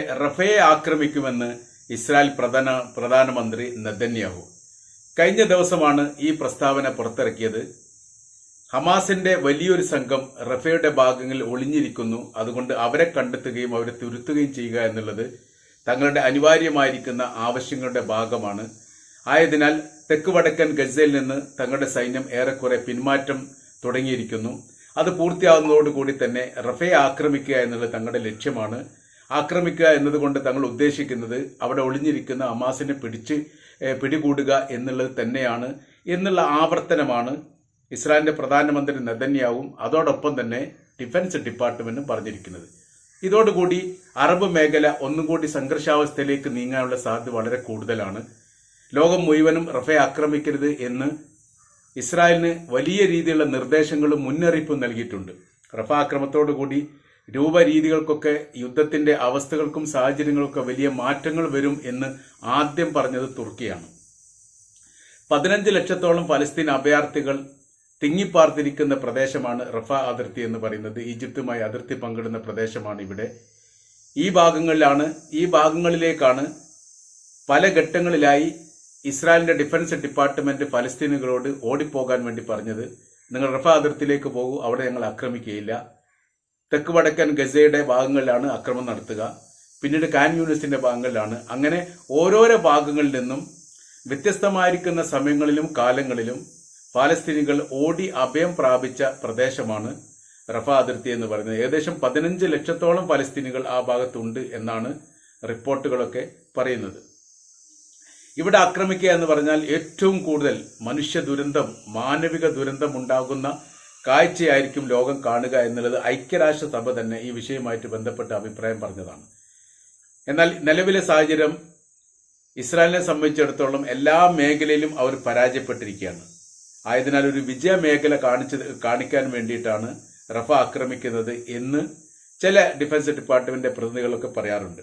റഫയെ ആക്രമിക്കുമെന്ന് Israel പ്രധാന പ്രധാനമന്ത്രി Netanyahu കഴിഞ്ഞ ദിവസമാണ് ഈ പ്രസ്താവന പുറത്തിറക്കിയത്. ഹമാസിന്റെ വലിയൊരു സംഘം റഫയുടെ ഭാഗങ്ങളിൽ ഒളിഞ്ഞിരിക്കുന്നു. അതുകൊണ്ട് അവരെ കണ്ടെത്തുകയും അവരെ തുരുത്തുകയും ചെയ്യുക എന്നുള്ളത് തങ്ങളുടെ അനിവാര്യമായിരിക്കുന്ന ആവശ്യങ്ങളുടെ ഭാഗമാണ്. ആയതിനാൽ തെക്ക് വടക്കൻ ഗസയിൽ നിന്ന് തങ്ങളുടെ സൈന്യം ഏറെക്കുറെ പിന്മാറ്റം തുടങ്ങിയിരിക്കുന്നു. അത് പൂർത്തിയാവുന്നതോടുകൂടി തന്നെ റഫയെ ആക്രമിക്കുക എന്നുള്ളത് തങ്ങളുടെ ലക്ഷ്യമാണ്. ആക്രമിക്കുക എന്നതുകൊണ്ട് തങ്ങൾ ഉദ്ദേശിക്കുന്നത് അവിടെ ഒളിഞ്ഞിരിക്കുന്ന അമാസിനെ പിടിച്ച് പിടികൂടുക എന്നുള്ളത് തന്നെയാണ് എന്നുള്ള ആവർത്തനമാണ് ഇസ്രായേലിന്റെ പ്രധാനമന്ത്രി നെതന്യാവും അതോടൊപ്പം തന്നെ ഡിഫൻസ് ഡിപ്പാർട്ട്മെന്റും പറഞ്ഞിരിക്കുന്നത്. ഇതോടുകൂടി അറബ് മേഖല ഒന്നും കൂടി സംഘർഷാവസ്ഥയിലേക്ക് നീങ്ങാനുള്ള സാധ്യത വളരെ കൂടുതലാണ്. ലോകം മുഴുവനും റഫേ ആക്രമിക്കരുത് എന്ന് ഇസ്രായേലിന് വലിയ രീതിയിലുള്ള നിർദ്ദേശങ്ങളും മുന്നറിയിപ്പും നൽകിയിട്ടുണ്ട്. റഫ ആക്രമത്തോടുകൂടി രൂപരീതികൾക്കൊക്കെ യുദ്ധത്തിന്റെ അവസ്ഥകൾക്കും സാഹചര്യങ്ങൾക്കൊക്കെ വലിയ മാറ്റങ്ങൾ വരും എന്ന് ആദ്യം പറഞ്ഞത് തുർക്കിയാണ്. പതിനഞ്ച് ലക്ഷത്തോളം ഫലസ്തീൻ അഭയാർത്ഥികൾ തിങ്ങിപ്പാർത്തിരിക്കുന്ന പ്രദേശമാണ് റഫ അതിർത്തി എന്ന് പറയുന്നത്. ഈജിപ്തുമായി അതിർത്തി പങ്കിടുന്ന പ്രദേശമാണ് ഇവിടെ. ഈ ഭാഗങ്ങളിലാണ് ഈ ഭാഗങ്ങളിലേക്കാണ് പല ഘട്ടങ്ങളിലായി ഇസ്രായേലിന്റെ ഡിഫൻസ് ഡിപ്പാർട്ട്മെന്റ് ഫലസ്തീനുകളോട് ഓടിപ്പോകാൻ വേണ്ടി പറഞ്ഞത്. നിങ്ങൾ റഫ അതിർത്തിയിലേക്ക് പോകൂ അവിടെ ഞങ്ങൾ ആക്രമിക്കുകയില്ല. തെക്ക് വടക്കൻ ഗസയുടെ ഭാഗങ്ങളിലാണ് ആക്രമണം നടത്തുക. പിന്നീട് കാൻ യൂണിസിന്റെ ഭാഗങ്ങളിലാണ്. അങ്ങനെ ഓരോരോ ഭാഗങ്ങളിൽ നിന്നും വ്യത്യസ്തമായിരിക്കുന്ന സമയങ്ങളിലും കാലങ്ങളിലും പാലസ്തീനികൾ ഓടി അഭയം പ്രാപിച്ച പ്രദേശമാണ് റഫ അതിർത്തി എന്ന് പറയുന്നത്. ഏകദേശം പതിനഞ്ച് ലക്ഷത്തോളം പലസ്തീനികൾ ആ ഭാഗത്തുണ്ട് എന്നാണ് റിപ്പോർട്ടുകളൊക്കെ പറയുന്നത്. ഇവിടെ ആക്രമിക്കുക എന്ന് പറഞ്ഞാൽ ഏറ്റവും കൂടുതൽ മനുഷ്യ ദുരന്തം മാനവിക ദുരന്തം ഉണ്ടാകുന്ന കാഴ്ചയായിരിക്കും ലോകം കാണുക എന്നുള്ളത് ഐക്യരാഷ്ട്രസഭ തന്നെ ഈ വിഷയവുമായിട്ട് ബന്ധപ്പെട്ട അഭിപ്രായം പറഞ്ഞതാണ്. എന്നാൽ നിലവിലെ സാഹചര്യം ഇസ്രായേലിനെ സംബന്ധിച്ചിടത്തോളം എല്ലാ മേഖലയിലും അവർ പരാജയപ്പെട്ടിരിക്കുകയാണ്. ആയതിനാൽ ഒരു വിജയ മേഖല കാണിച്ചത് കാണിക്കാൻ വേണ്ടിയിട്ടാണ് റഫ ആക്രമിക്കുന്നത് എന്ന് ചില ഡിഫൻസ് ഡിപ്പാർട്ട്മെന്റിന്റെ പ്രതിനിധികളൊക്കെ പറയാറുണ്ട്.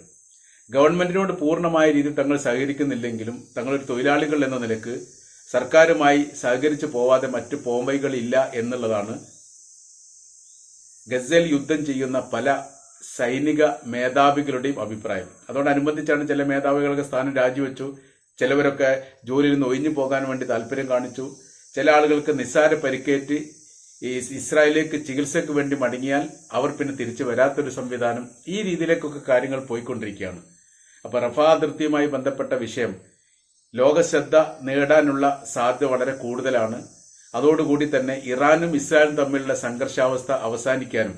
ഗവൺമെന്റിനോട് പൂർണമായ രീതിയിൽ തങ്ങൾ സഹകരിക്കുന്നില്ലെങ്കിലും തങ്ങളൊരു തൊഴിലാളികൾ എന്ന നിലയ്ക്ക് സർക്കാരുമായി സഹകരിച്ചു പോവാതെ മറ്റ് പോംവൈകളില്ല എന്നുള്ളതാണ് ഗസൽ യുദ്ധം ചെയ്യുന്ന പല സൈനിക മേധാവികളുടെയും അഭിപ്രായം. അതോടനുബന്ധിച്ചാണ് ചില മേധാവികളൊക്കെ സ്ഥാനം രാജിവെച്ചു. ചിലവരൊക്കെ ജോലിയിൽ നിന്ന് ഒഴിഞ്ഞു പോകാൻ വേണ്ടി താല്പര്യം കാണിച്ചു. ചില ആളുകൾക്ക് നിസ്സാര പരിക്കേറ്റ് ഈ ഇസ്രായേലിലേക്ക് ചികിത്സയ്ക്ക് വേണ്ടി മടങ്ങിയാൽ അവർ പിന്നെ തിരിച്ചു വരാത്തൊരു സംവിധാനം ഈ രീതിയിലേക്കൊക്കെ കാര്യങ്ങൾ പോയിക്കൊണ്ടിരിക്കുകയാണ്. അപ്പോൾ റഫ അതിർത്തിയുമായി ബന്ധപ്പെട്ട വിഷയം ലോകശ്രദ്ധ നേടാനുള്ള സാധ്യത വളരെ കൂടുതലാണ്. അതോടുകൂടി തന്നെ ഇറാനും ഇസ്രായേലും തമ്മിലുള്ള സംഘർഷാവസ്ഥ അവസാനിക്കാനും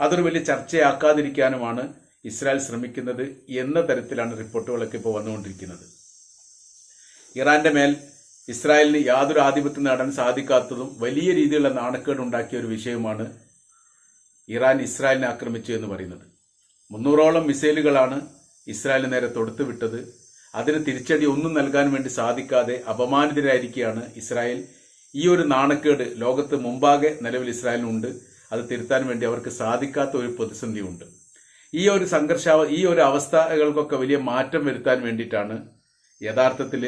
അതൊരു വലിയ ചർച്ചയാക്കാതിരിക്കാനുമാണ് ഇസ്രായേൽ ശ്രമിക്കുന്നത് എന്ന തരത്തിലാണ് റിപ്പോർട്ടുകളൊക്കെ ഇപ്പോൾ വന്നുകൊണ്ടിരിക്കുന്നത്. ഇറാന്റെ മേൽ ഇസ്രായേലിന് യാതൊരു ആധിപത്യം നേടാൻ സാധിക്കാത്തതും വലിയ രീതിയിലുള്ള നാണക്കേട് ഉണ്ടാക്കിയ ഒരു വിഷയമാണ് ഇറാൻ ഇസ്രായേലിനെ ആക്രമിച്ചു എന്ന് പറയുന്നത്. മുന്നൂറോളം മിസൈലുകളാണ് ഇസ്രായേലിന് നേരെ തൊടുത്തുവിട്ടത്. അതിന് തിരിച്ചടി ഒന്നും നൽകാൻ വേണ്ടി സാധിക്കാതെ അപമാനിതരായിരിക്കുകയാണ് ഇസ്രായേൽ. ഈ ഒരു നാണക്കേട് ലോകത്ത് മുമ്പാകെ നിലവിൽ ഇസ്രായേലിനുണ്ട്. അത് തിരുത്താൻ വേണ്ടി അവർക്ക് സാധിക്കാത്ത ഒരു പ്രതിസന്ധിയുണ്ട്. ഈ ഒരു സംഘർഷാവ ഈ ഒരു അവസ്ഥകൾക്കൊക്കെ വലിയ മാറ്റം വരുത്താൻ വേണ്ടിയിട്ടാണ് യഥാർത്ഥത്തിൽ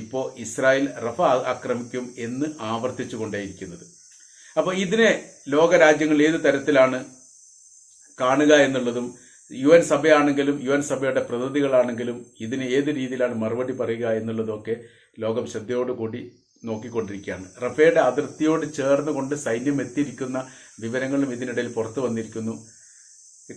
ഇപ്പോൾ ഇസ്രായേൽ റഫ ആക്രമിക്കും എന്ന് ആവർത്തിച്ചു കൊണ്ടേയിരിക്കുന്നത് അപ്പോൾ ഇതിനെ ലോകരാജ്യങ്ങൾ ഏത് തരത്തിലാണ് കാണുക എന്നുള്ളതും യു എൻ സഭയാണെങ്കിലും യു എൻ സഭയുടെ പ്രതിനിധികളാണെങ്കിലും ഇതിന് ഏത് രീതിയിലാണ് മറുപടി പറയുക എന്നുള്ളതൊക്കെ ലോകം ശ്രദ്ധയോടുകൂടി നോക്കിക്കൊണ്ടിരിക്കുകയാണ്. റഫേയുടെ അതിർത്തിയോട് ചേർന്നുകൊണ്ട് സൈന്യം എത്തിയിരിക്കുന്ന വിവരങ്ങളും ഇതിനിടയിൽ പുറത്തു വന്നിരിക്കുന്നു.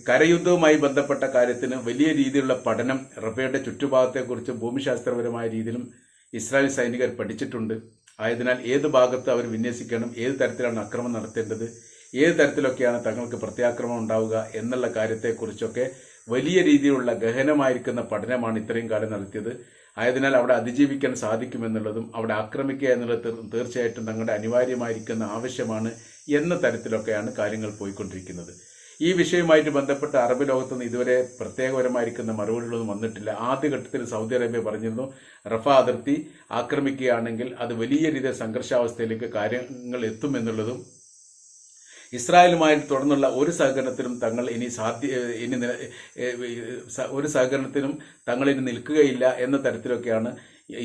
കരയുദ്ധവുമായി ബന്ധപ്പെട്ട കാര്യത്തിന് വലിയ രീതിയിലുള്ള പഠനം റഫേയുടെ ചുറ്റുഭാഗത്തെക്കുറിച്ചും ഭൂമിശാസ്ത്രപരമായ രീതിയിലും ഇസ്രായേൽ സൈനികർ പഠിച്ചിട്ടുണ്ട്. ആയതിനാൽ ഏത് ഭാഗത്ത് അവർ വിന്യസിക്കണം ഏത് തരത്തിലാണ് അക്രമം നടത്തേണ്ടത് ഏത് തരത്തിലൊക്കെയാണ് തങ്ങൾക്ക് പ്രത്യാക്രമണം ഉണ്ടാവുക എന്നുള്ള കാര്യത്തെക്കുറിച്ചൊക്കെ വലിയ രീതിയിലുള്ള ഗഹനമായിരിക്കുന്ന പഠനമാണ് ഇത്രയും കാലം നടത്തിയത്. ആയതിനാൽ അവിടെ അതിജീവിക്കാൻ സാധിക്കുമെന്നുള്ളതും അവിടെ ആക്രമിക്കുക എന്നുള്ളത് തീർച്ചയായിട്ടും തങ്ങളുടെ അനിവാര്യമായിരിക്കുന്ന ആവശ്യമാണ് എന്ന തരത്തിലൊക്കെയാണ് കാര്യങ്ങൾ പോയിക്കൊണ്ടിരിക്കുന്നത്. ഈ വിഷയവുമായിട്ട് ബന്ധപ്പെട്ട് അറബ് ലോകത്തുനിന്ന് ഇതുവരെ പ്രത്യേകപരമായിരിക്കുന്ന മറുപടികളൊന്നും വന്നിട്ടില്ല. ആദ്യഘട്ടത്തിൽ സൗദി അറേബ്യ പറഞ്ഞിരുന്നു റഫ അതിർത്തി ആക്രമിക്കുകയാണെങ്കിൽ അത് വലിയ രീതിയിൽ സംഘർഷാവസ്ഥയിലേക്ക് കാര്യങ്ങൾ എത്തുമെന്നുള്ളതും ഇസ്രായേലുമായിട്ട് തുടർന്നുള്ള ഒരു സഹകരണത്തിനും തങ്ങൾ ഇനി സാധ്യ ഇനി ഒരു സഹകരണത്തിനും തങ്ങൾ ഇനി നിൽക്കുകയില്ല എന്ന തരത്തിലൊക്കെയാണ്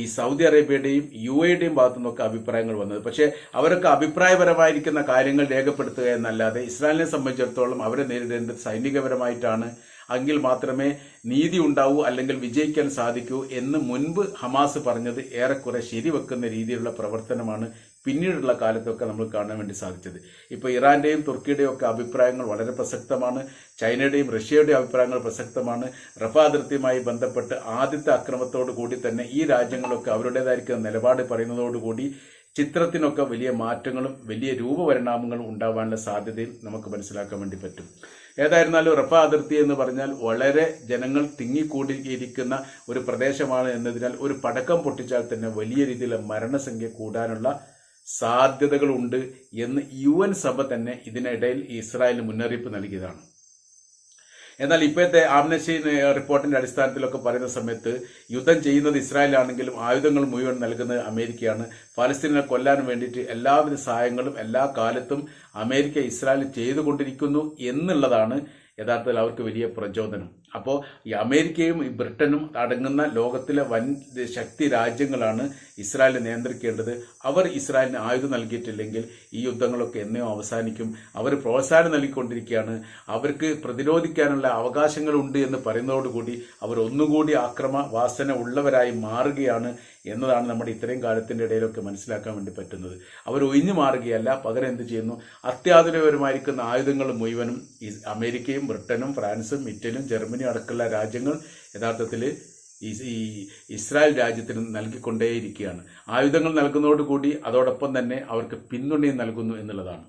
ഈ സൗദി അറേബ്യയുടെയും യു എയുടെയും ഭാഗത്തു നിന്നൊക്കെ അഭിപ്രായങ്ങൾ വന്നത്. പക്ഷേ അവരൊക്കെ അഭിപ്രായപരമായിരിക്കുന്ന കാര്യങ്ങൾ രേഖപ്പെടുത്തുക എന്നല്ലാതെ ഇസ്രായേലിനെ സംബന്ധിച്ചിടത്തോളം അവരെ നേരിടേണ്ടത് സൈനികപരമായിട്ടാണ്. എങ്കിൽ മാത്രമേ നീതി ഉണ്ടാവൂ അല്ലെങ്കിൽ വിജയിക്കാൻ സാധിക്കൂ എന്ന് മുൻപ് ഹമാസ് പറഞ്ഞത് ഏറെക്കുറെ ശരിവെക്കുന്ന രീതിയിലുള്ള പ്രവർത്തനമാണ് പിന്നീടുള്ള കാലത്തൊക്കെ നമ്മൾ കാണാൻ വേണ്ടി സാധിച്ചത്. ഇപ്പോൾ ഇറാന്റെയും തുർക്കിയുടെയും ഒക്കെ അഭിപ്രായങ്ങൾ വളരെ പ്രസക്തമാണ്. ചൈനയുടെയും റഷ്യയുടെയും അഭിപ്രായങ്ങൾ പ്രസക്തമാണ്. റഫ അതിർത്തിയുമായി ബന്ധപ്പെട്ട് ആദ്യത്തെ അക്രമത്തോടു കൂടി തന്നെ ഈ രാജ്യങ്ങളൊക്കെ അവരുടേതായിരിക്കുന്ന നിലപാട് പറയുന്നതോടുകൂടി ചിത്രത്തിനൊക്കെ വലിയ മാറ്റങ്ങളും വലിയ രൂപപരിണാമങ്ങളും ഉണ്ടാവാനുള്ള സാധ്യതയും നമുക്ക് മനസ്സിലാക്കാൻ വേണ്ടി പറ്റും. ഏതായിരുന്നാലും റഫ അതിർത്തി എന്ന് പറഞ്ഞാൽ വളരെ ജനങ്ങൾ തിങ്ങിക്കൂടിയിരിക്കുന്ന ഒരു പ്രദേശമാണ് എന്നതിനാൽ ഒരു പടക്കം പൊട്ടിച്ചാൽ തന്നെ വലിയ രീതിയിലുള്ള മരണസംഖ്യ കൂടാനുള്ള സാധ്യതകളുണ്ട് എന്ന് യു എൻ സഭ തന്നെ ഇതിനിടയിൽ ഇസ്രായേലിന് മുന്നറിയിപ്പ് നൽകിയതാണ്. എന്നാൽ ഇപ്പോഴത്തെ ആംനശി റിപ്പോർട്ടിന്റെ അടിസ്ഥാനത്തിലൊക്കെ പറയുന്ന സമയത്ത് യുദ്ധം ചെയ്യുന്നത് ഇസ്രായേലാണെങ്കിലും ആയുധങ്ങൾ മുഴുവൻ നൽകുന്നത് അമേരിക്കയാണ്. ഫലസ്തീനെ കൊല്ലാൻ വേണ്ടിയിട്ട് എല്ലാവിധ സഹായങ്ങളും എല്ലാ കാലത്തും അമേരിക്ക ഇസ്രായേൽ ചെയ്തുകൊണ്ടിരിക്കുന്നു എന്നുള്ളതാണ് യഥാർത്ഥത്തിൽ അവർക്ക് വലിയ പ്രചോദനം. അപ്പോൾ ഈ അമേരിക്കയും ബ്രിട്ടനും അടങ്ങുന്ന ലോകത്തിലെ വൻ ശക്തി രാജ്യങ്ങളാണ് ഇസ്രായേലിനെ നിയന്ത്രിക്കേണ്ടത്. അവർ ഇസ്രായേലിന് ആയുധം നൽകിയിട്ടില്ലെങ്കിൽ ഈ യുദ്ധങ്ങളൊക്കെ എന്നോ അവസാനിക്കും. അവർ പ്രോത്സാഹനം നൽകിക്കൊണ്ടിരിക്കുകയാണ്. അവർക്ക് പ്രതിരോധിക്കാനുള്ള അവകാശങ്ങളുണ്ട് എന്ന് പറയുന്നതോടുകൂടി അവർ ഒന്നുകൂടി ആക്രമ വാസന ഉള്ളവരായി മാറുകയാണ് എന്നതാണ് നമ്മുടെ ഇത്രയും കാലത്തിന്റെ ഇടയിലൊക്കെ മനസ്സിലാക്കാൻ വേണ്ടി പറ്റുന്നത്. അവർ ഒഴിഞ്ഞു മാറുകയല്ല പകരം എന്ത് ചെയ്യുന്നു? അത്യാധുനികപരമായിരിക്കുന്ന ആയുധങ്ങൾ മുഴുവനും അമേരിക്കയും ബ്രിട്ടനും ഫ്രാൻസും ഇറ്റലിയും ജർമ്മനിയും അടക്കമുള്ള രാജ്യങ്ങൾ യഥാർത്ഥത്തിൽ ഈ- ഇസ്രായേൽ രാജ്യത്തിന് നൽകിക്കൊണ്ടേയിരിക്കുകയാണ്. ആയുധങ്ങൾ നൽകുന്നതോടുകൂടി അതോടൊപ്പം തന്നെ അവർക്ക് പിന്തുണയും നൽകുന്നു എന്നുള്ളതാണ്.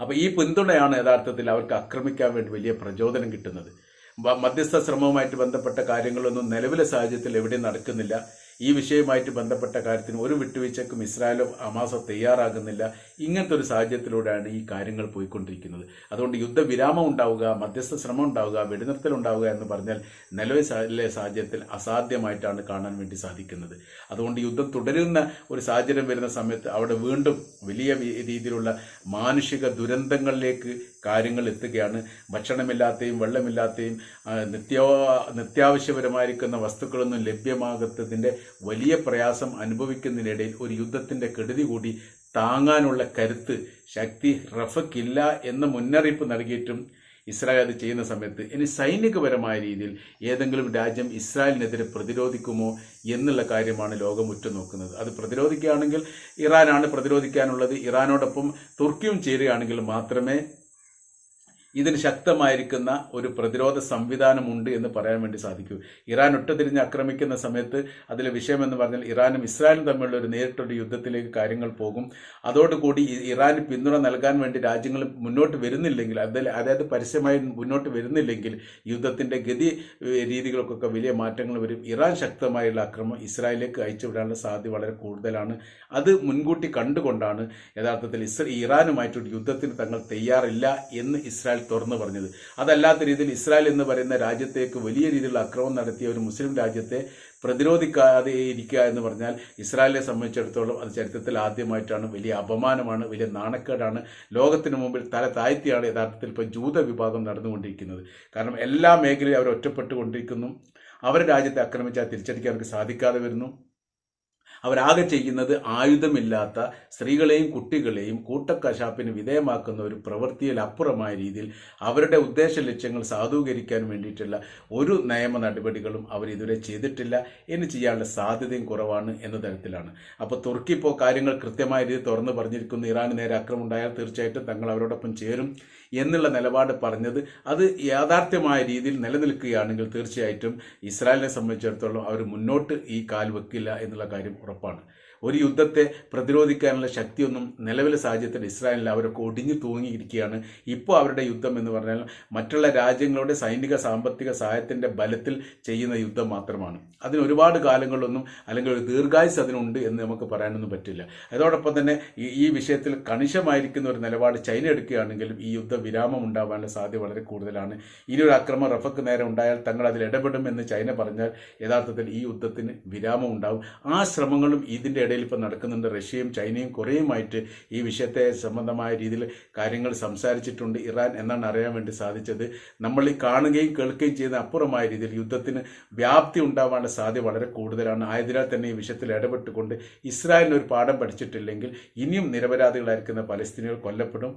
അപ്പൊ ഈ പിന്തുണയാണ് യഥാർത്ഥത്തിൽ അവർക്ക് ആക്രമിക്കാൻ വേണ്ടി വലിയ പ്രചോദനം കിട്ടുന്നത്. മധ്യസ്ഥ ശ്രമവുമായിട്ട് ബന്ധപ്പെട്ട കാര്യങ്ങളൊന്നും നിലവിലെ സാഹചര്യത്തിൽ എവിടെയും നടക്കുന്നില്ല. ഈ വിഷയവുമായിട്ട് ബന്ധപ്പെട്ട കാര്യത്തിന് ഒരു വിട്ടുവീഴ്ചക്കും ഇസ്രായേലും അമാസ തയ്യാറാകുന്നില്ല. ഇങ്ങനത്തെ ഒരു സാഹചര്യത്തിലൂടെയാണ് ഈ കാര്യങ്ങൾ പോയിക്കൊണ്ടിരിക്കുന്നത്. അതുകൊണ്ട് യുദ്ധവിരാമം ഉണ്ടാവുക മധ്യസ്ഥ ശ്രമം ഉണ്ടാവുക വെടിനിർത്തൽ ഉണ്ടാവുക എന്ന് പറഞ്ഞാൽ നിലവിലെ സാഹചര്യത്തിൽ അസാധ്യമായിട്ടാണ് കാണാൻ വേണ്ടി സാധിക്കുന്നത്. അതുകൊണ്ട് യുദ്ധം തുടരുന്ന ഒരു സാഹചര്യം വരുന്ന സമയത്ത് അവിടെ വീണ്ടും വലിയ രീതിയിലുള്ള മാനുഷിക ദുരന്തങ്ങളിലേക്ക് കാര്യങ്ങൾ എത്തുകയാണ്. ഭക്ഷണമില്ലാത്തയും വെള്ളമില്ലാത്തയും നിത്യ നിത്യോ നിത്യാവശ്യപരമായിരിക്കുന്ന വസ്തുക്കളൊന്നും ലഭ്യമാകത്തതിന്റെ വലിയ പ്രയാസം അനുഭവിക്കുന്നതിനിടയിൽ ഒരു യുദ്ധത്തിന്റെ കെടുതി കൂടി താങ്ങാനുള്ള കരുത്ത് ശക്തി റഫക്കില്ല എന്ന മുന്നറിയിപ്പ് നൽകിയിട്ടും ഇസ്രായേൽ അത് ചെയ്യുന്ന സമയത്ത്. ഇനി സൈനികപരമായ രീതിയിൽ ഏതെങ്കിലും രാജ്യം ഇസ്രായേലിനെതിരെ പ്രതിരോധിക്കുമോ എന്നുള്ള കാര്യമാണ് ലോകം ഉറ്റുനോക്കുന്നത്. അത് പ്രതിരോധിക്കുകയാണെങ്കിൽ ഇറാനാണ് പ്രതിരോധിക്കാനുള്ളത്. ഇറാനോടൊപ്പം തുർക്കിയും ചേരുകയാണെങ്കിൽ മാത്രമേ ഇതിന് ശക്തമായിരിക്കുന്ന ഒരു പ്രതിരോധ സംവിധാനമുണ്ട് എന്ന് പറയാൻ വേണ്ടി സാധിക്കൂ. ഇറാൻ ഒട്ടുതിരിഞ്ഞ് ആക്രമിക്കുന്ന സമയത്ത് അതിലെ വിഷയം എന്ന് പറഞ്ഞാൽ ഇറാനും ഇസ്രായേലും തമ്മിലുള്ള ഒരു നേരിട്ടൊരു യുദ്ധത്തിലേക്ക് കാര്യങ്ങൾ പോകും. അതോടുകൂടി ഇറാൻ പിന്തുണ നൽകാൻ വേണ്ടി രാജ്യങ്ങൾ മുന്നോട്ട് വരുന്നില്ലെങ്കിൽ അതായത് പരസ്യമായി മുന്നോട്ട് വരുന്നില്ലെങ്കിൽ യുദ്ധത്തിന്റെ ഗതി രീതികൾക്കൊക്കെ വലിയ മാറ്റങ്ങൾ വരും. ഇറാൻ ശക്തമായുള്ള ആക്രമം ഇസ്രായേലിലേക്ക് അയച്ചുവിടാനുള്ള സാധ്യത വളരെ കൂടുതലാണ്. അത് മുൻകൂട്ടി കണ്ടുകൊണ്ടാണ് യഥാർത്ഥത്തിൽ ഇസ്ര ഇറാനുമായിട്ടൊരു യുദ്ധത്തിന് തങ്ങൾ തയ്യാറില്ല എന്ന് ഇസ്രായേൽ തുറന്നു പറഞ്ഞത്. അതല്ലാത്ത രീതിയിൽ ഇസ്രായേൽ എന്ന് പറയുന്ന രാജ്യത്തേക്ക് വലിയ രീതിയിലുള്ള അക്രമം നടത്തിയ ഒരു മുസ്ലിം രാജ്യത്തെ പ്രതിരോധിക്കാതെ ഇരിക്കുക എന്ന് പറഞ്ഞാൽ ഇസ്രായേലിനെ സംബന്ധിച്ചിടത്തോളം അത് ചരിത്രത്തിൽ ആദ്യമായിട്ടാണ് വലിയ അപമാനമാണ് വലിയ നാണക്കേടാണ്. ലോകത്തിന് മുമ്പിൽ തല താഴ്ത്തിയാണ് യഥാർത്ഥത്തിൽ ഇപ്പോൾ ജൂത വിഭാഗം നടന്നുകൊണ്ടിരിക്കുന്നത്. കാരണം എല്ലാ മേഖലയും അവർ ഒറ്റപ്പെട്ടുകൊണ്ടിരിക്കുന്നു. അവരുടെ രാജ്യത്തെ ആക്രമിച്ചാൽ തിരിച്ചടിക്കാൻ അവർക്ക് സാധിക്കാതെ വരുന്നു. അവരാകെ ചെയ്യുന്നത് ആയുധമില്ലാത്ത സ്ത്രീകളെയും കുട്ടികളെയും കൂട്ടക്കശാപ്പിന് വിധേയമാക്കുന്ന ഒരു പ്രവൃത്തിയിൽ അപ്പുറമായ രീതിയിൽ അവരുടെ ഉദ്ദേശ ലക്ഷ്യങ്ങൾ സാധൂകരിക്കാൻ വേണ്ടിയിട്ടുള്ള ഒരു നിയമ നടപടികളും അവർ ഇതുവരെ ചെയ്തിട്ടില്ല. ഇനി ചെയ്യാനുള്ള സാധ്യതയും കുറവാണ് എന്ന തരത്തിലാണ്. അപ്പോൾ തുർക്കി ഇപ്പോൾ കാര്യങ്ങൾ കൃത്യമായ രീതിയിൽ തുറന്നു പറഞ്ഞിരിക്കുന്നു. ഇറാന് നേരെ ആക്രമണം ഉണ്ടായാൽ തീർച്ചയായിട്ടും തങ്ങൾ അവരോടൊപ്പം ചേരും. എന്നുള്ള നിലപാട് പറഞ്ഞത് അത് യാഥാർത്ഥ്യമായ രീതിയിൽ നിലനിൽക്കുകയാണെങ്കിൽ തീർച്ചയായിട്ടും ഇസ്രായേലിനെ സംബന്ധിച്ചിടത്തോളം അവർ മുന്നോട്ട് ഈ കാൽ വെക്കില്ല എന്നുള്ള കാര്യം ഉറപ്പാണ്. ഒരു യുദ്ധത്തെ പ്രതിരോധിക്കാനുള്ള ശക്തിയൊന്നും നിലവിലെ സാഹചര്യത്തിൽ ഇസ്രായേലിൽ അവരൊക്കെ ഒടിഞ്ഞു തൂങ്ങിയിരിക്കുകയാണ്. ഇപ്പോൾ അവരുടെ യുദ്ധം എന്ന് പറഞ്ഞാൽ മറ്റുള്ള രാജ്യങ്ങളുടെ സൈനിക സാമ്പത്തിക സഹായത്തിന്റെ ബലത്തിൽ ചെയ്യുന്ന യുദ്ധം മാത്രമാണ്. അതിന് ഒരുപാട് കാലങ്ങളൊന്നും അല്ലെങ്കിൽ ഒരു ദീർഘായുസ് അതിനുണ്ട് എന്ന് നമുക്ക് പറയാനൊന്നും പറ്റില്ല. അതോടൊപ്പം തന്നെ ഈ വിഷയത്തിൽ കണിശമായിരിക്കുന്ന ഒരു നിലപാട് ചൈന എടുക്കുകയാണെങ്കിലും ഈ യുദ്ധ വിരാമം ഉണ്ടാവാനുള്ള സാധ്യത വളരെ കൂടുതലാണ്. ഇനി ഒരു അക്രമം റഫക്ക് നേരെ ഉണ്ടായാൽ തങ്ങൾ അതിൽ ഇടപെടും എന്ന് ചൈന പറഞ്ഞാൽ യഥാർത്ഥത്തിൽ ഈ യുദ്ധത്തിന് വിരാമം ഉണ്ടാവും. ആ ശ്രമങ്ങളും ഇതിന്റെ ഇടയിൽ ഇപ്പോൾ നടക്കുന്നുണ്ട്. റഷ്യയും ചൈനയും കൊറിയയുമായിട്ട് ഈ വിഷയത്തെ സംബന്ധമായ രീതിയിൽ കാര്യങ്ങൾ സംസാരിച്ചിട്ടുണ്ട്. ഇറാൻ എന്നാണ് അറിയാൻ വേണ്ടി സാധിച്ചത്. നമ്മൾ ഈ കാണുകയും കേൾക്കുകയും ചെയ്യുന്ന അപ്പുറമായ രീതിയിൽ യുദ്ധത്തിന് വ്യാപ്തി ഉണ്ടാവാനുള്ള സാധ്യത വളരെ കൂടുതലാണ്. ആയതിനാൽ തന്നെ ഈ വിഷയത്തിൽ ഇടപെട്ടുകൊണ്ട് ഇസ്രായേലിന് ഒരു പാഠം പഠിച്ചിട്ടില്ലെങ്കിൽ ഇനിയും നിരപരാധികളായിരിക്കുന്ന പലസ്തീനികൾ കൊല്ലപ്പെടും.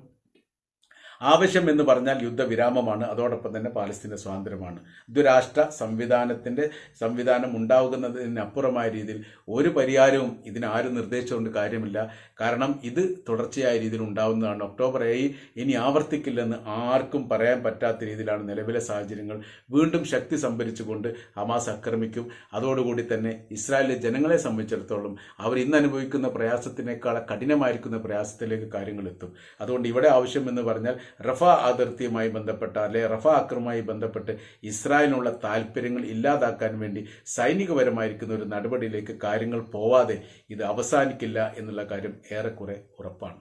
ആവശ്യം എന്ന് പറഞ്ഞാൽ യുദ്ധവിരാമമാണ്. അതോടൊപ്പം തന്നെ പാലസ്തീന സ്വാതന്ത്ര്യമാണ്. ദ്വിരാഷ്ട്ര സംവിധാനത്തിന്റെ സംവിധാനം ഉണ്ടാകുന്നതിനപ്പുറമായ രീതിയിൽ ഒരു പരിഹാരവും ഇതിനാരും നിർദ്ദേശിച്ചുകൊണ്ട് കാര്യമില്ല. കാരണം ഇത് തുടർച്ചയായ രീതിയിൽ ഉണ്ടാവുന്നതാണ്. ഒക്ടോബർ ഏഴ് ഇനി ആവർത്തിക്കില്ലെന്ന് ആർക്കും പറയാൻ പറ്റാത്ത രീതിയിലാണ് നിലവിലെ സാഹചര്യങ്ങൾ. വീണ്ടും ശക്തി സംഭരിച്ചുകൊണ്ട് ഹമാസ് ആക്രമിക്കും. അതോടുകൂടി തന്നെ ഇസ്രായേലിലെ ജനങ്ങളെ സംബന്ധിച്ചിടത്തോളം അവർ ഇന്ന് അനുഭവിക്കുന്ന പ്രയാസത്തിനേക്കാൾ കഠിനമായിരിക്കുന്ന പ്രയാസത്തിലേക്ക് കാര്യങ്ങൾ എത്തും. അതുകൊണ്ട് ഇവിടെ ആവശ്യം എന്ന് പറഞ്ഞാൽ റഫ അതിർത്തിയുമായി ബന്ധപ്പെട്ട അല്ലെ റഫ അക്രമമായി ബന്ധപ്പെട്ട് ഇസ്രായേലിനുള്ള താല്പര്യങ്ങൾ ഇല്ലാതാക്കാൻ വേണ്ടി സൈനികപരമായിരിക്കുന്ന ഒരു നടപടിയിലേക്ക് കാര്യങ്ങൾ പോവാതെ ഇത് അവസാനിക്കില്ല എന്നുള്ള കാര്യം ഏറെക്കുറെ ഉറപ്പാണ്.